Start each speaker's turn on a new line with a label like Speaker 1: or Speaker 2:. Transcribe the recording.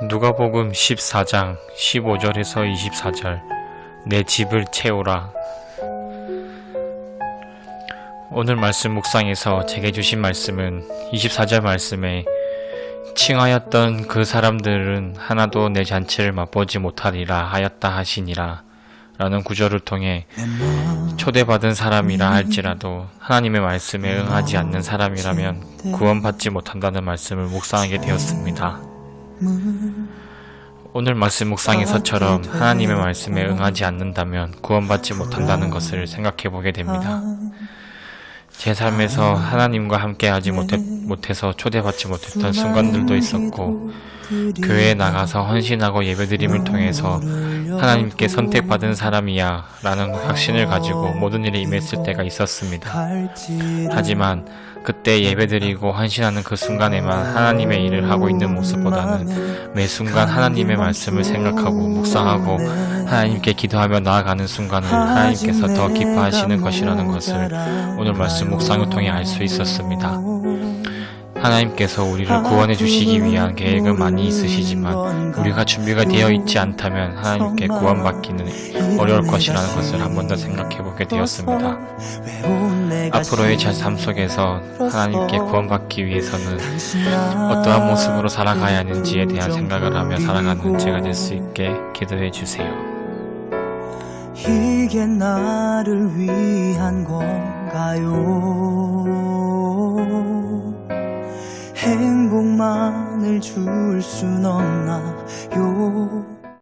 Speaker 1: 누가복음 14장 15절에서 24절 내 집을 채우라 오늘 말씀 묵상에서 제게 주신 말씀은 24절 말씀에 칭하였던 그 사람들은 하나도 내 잔치를 맛보지 못하리라 하였다 하시니라 라는 구절을 통해 초대받은 사람이라 할지라도 하나님의 말씀에 응하지 않는 사람이라면 구원받지 못한다는 말씀을 묵상하게 되었습니다. 오늘 말씀 묵상에서처럼 하나님의 말씀에 응하지 않는다면 구원받지 못한다는 것을 생각해 보게 됩니다. 제 삶에서 하나님과 함께 하지 못해, 못해서 초대받지 못했던 순간들도 있었고 교회에 나가서 헌신하고 예배드림을 통해서 하나님께 선택받은 사람이야 라는 확신을 가지고 모든 일에 임했을 때가 있었습니다. 하지만 그때 예배드리고 헌신하는 그 순간에만 하나님의 일을 하고 있는 모습보다는 매 순간 하나님의 말씀을 생각하고 묵상하고 하나님께 기도하며 나아가는 순간을 하나님께서 더 기뻐하시는 것이라는 것을 오늘 말씀 묵상을 통해 알 수 있었습니다. 하나님께서 우리를 구원해 주시기 위한 계획은 많이 있으시지만 우리가 준비가 되어 있지 않다면 하나님께 구원받기는 어려울 것이라는 것을 한 번 더 생각해 보게 되었습니다. 앞으로의 제 삶 속에서 하나님께 구원받기 위해서는 어떠한 모습으로 살아가야 하는지에 대한 생각을 하며 살아가는 제가 될 수 있게 기도해 주세요.
Speaker 2: 이게 나를 위한 건가요? 행복만을 줄 순 없나요?